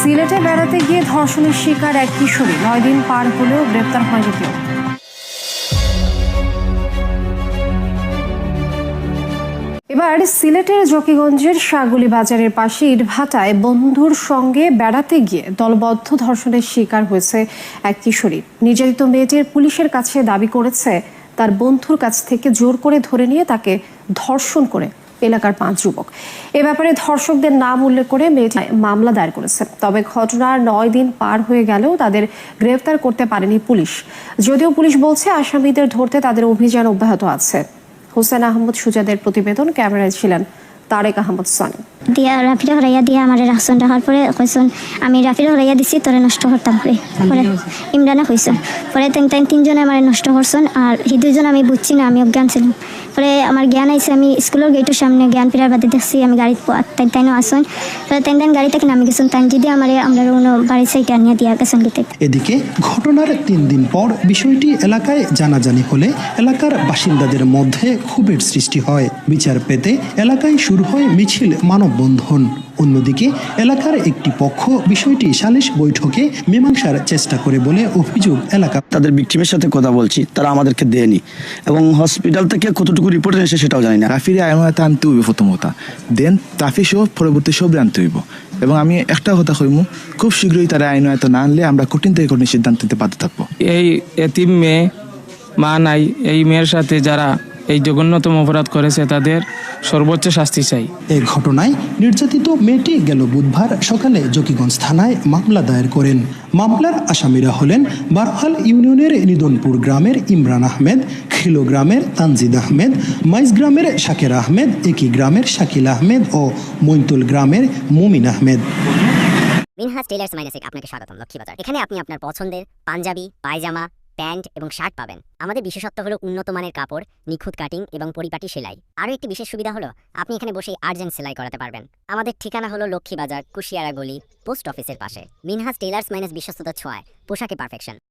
সিলেটে বেড়াতে গিয়ে ধর্ষণের শিকার এক কিশোরী। নয় দিন পার হলেও গ্রেপ্তার হয়নি কেউ। এবার সিলেটের জকিগঞ্জের শাগুলি বাজারের পাশে ইটভাটায় বন্ধুর সঙ্গে বেড়াতে গিয়ে দলবদ্ধ ধর্ষণের শিকার হয়েছে এক কিশোরী। নির্যাতিত মেয়েটির পুলিশের কাছে দাবি করেছে, তার বন্ধুর কাছ থেকে জোর করে ধরে নিয়ে তাকে ধর্ষণ করে এলাকার পাঁচ যুবক। এ ব্যাপারে ধর্ষকদের নাম উল্লেখ করে মেয়েটি মামলা দায়ের করেছে। তবে ঘটনার নয় দিন পার হয়ে গেলেও তাদের গ্রেফতার করতে পারেনি পুলিশ। যদিও পুলিশ বলছে, আসামিদের ধরতে তাদের অভিযান অব্যাহত আছে। হোসেন আহমদ সুজাদের প্রতিবেদন, ক্যামেরায় ছিলেন তারেক আহমদ সানি। দিয়া রাফিরে হরাইয়া দিয়া আমার রাখছন রাখার পরে কইসন আমি রাফিরে হরাইয়া দিছি তোরে নষ্ট করতাম পরে। পরে ইমরানে কইসন পরে তেন তাই তিনজনে আমার নষ্ট করছন আর সেই দুইজন আমি বুঝছি না আমি অজ্ঞান ছিলাম। পরে আমার জ্ঞান আইছে আমি স্কুলের গেটের সামনে জ্ঞান ফেরার বাদে দেখছি আমি গাড়ি তাই তাইনও আসন। পরে তাই তাই গাড়ি থেকে নামি গেছেন তাই যদি আমার আমরা কোনো সাইডে আনিয়া দিয়া গেছেন গীতে এদিকে ঘটনার তিন দিন পর বিষয়টি এলাকায় জানাজানি হলে এলাকার বাসিন্দাদের মধ্যে ক্ষোভের সৃষ্টি হয়। বিচার পেতে এলাকায় শুরু হয় মিছিল মানববন্ধন। অন্যদিকে এলাকার একটি পক্ষ বিষয়টি সালিশ বৈঠকে মীমাংসার চেষ্টা করে বলে অভিযোগ এলাকা তাদের বিক্টিমের সাথে কথা বলছি তারা আমাদেরকে দেয়নি। এবং হসপিটাল থেকে কতটুকু রিপোর্ট এসে সেটাও জানি না। রাফিরে আইনতে আনতে হইব প্রথম কথা দেন তাফি সহ পরবর্তী সব আনতে হইব। এবং আমি একটা কথা কইমু খুব শীঘ্রই তারা আইন হয়তো না আনলে আমরা কঠিন থেকে কঠিন সিদ্ধান্ত নিতে বাধ্য থাকব। এই এতিম মেয়ে মা নাই এই মেয়ের সাথে যারা এই জঘন্যতম অপরাধ করেছে তাদের সর্বোচ্চ শাস্তি চাই। এই ঘটনায় নির্যাতিত মেয়েটি গেল বুধবার সকালে জকিগঞ্জ থানায় মামলা দায়ের করেন। মামলার আসামিরা হলেন বারহাল ইউনিয়নের নিদনপুর গ্রামের ইমরান আহমেদ খিলো গ্রামের তানজিদ আহমেদ মাইজ গ্রামের শাকের আহমেদ একই গ্রামের শাকিল আহমেদ ও মৈতুল গ্রামের মুমিন আহমেদ। মিনহাজ টেলার্স মাইনাসে আপনাকে স্বাগতম লক্ষ্মীবাজার। এখানে আপনি আপনার পছন্দের পাঞ্জাবি পায়জামা প্যান্ট এবং শার্ট পাবেন। আমাদের বিশেষত্ব হলো উন্নত মানের কাপড়, নিখুঁত কাটিং এবং পরিপাটি সেলাই। আরও একটি বিশেষ সুবিধা হলো, আপনি এখানে বসেই আর্জেন্ট সেলাই করাতে পারবেন। আমাদের ঠিকানা হলো লক্ষ্মীবাজার, কুশিয়ারা গলি, পোস্ট অফিসের পাশে। মিনহাস টেলার্স মাইনাস বিশ্বস্ততা ছোঁয়ায়, পোশাকে পারফেকশন।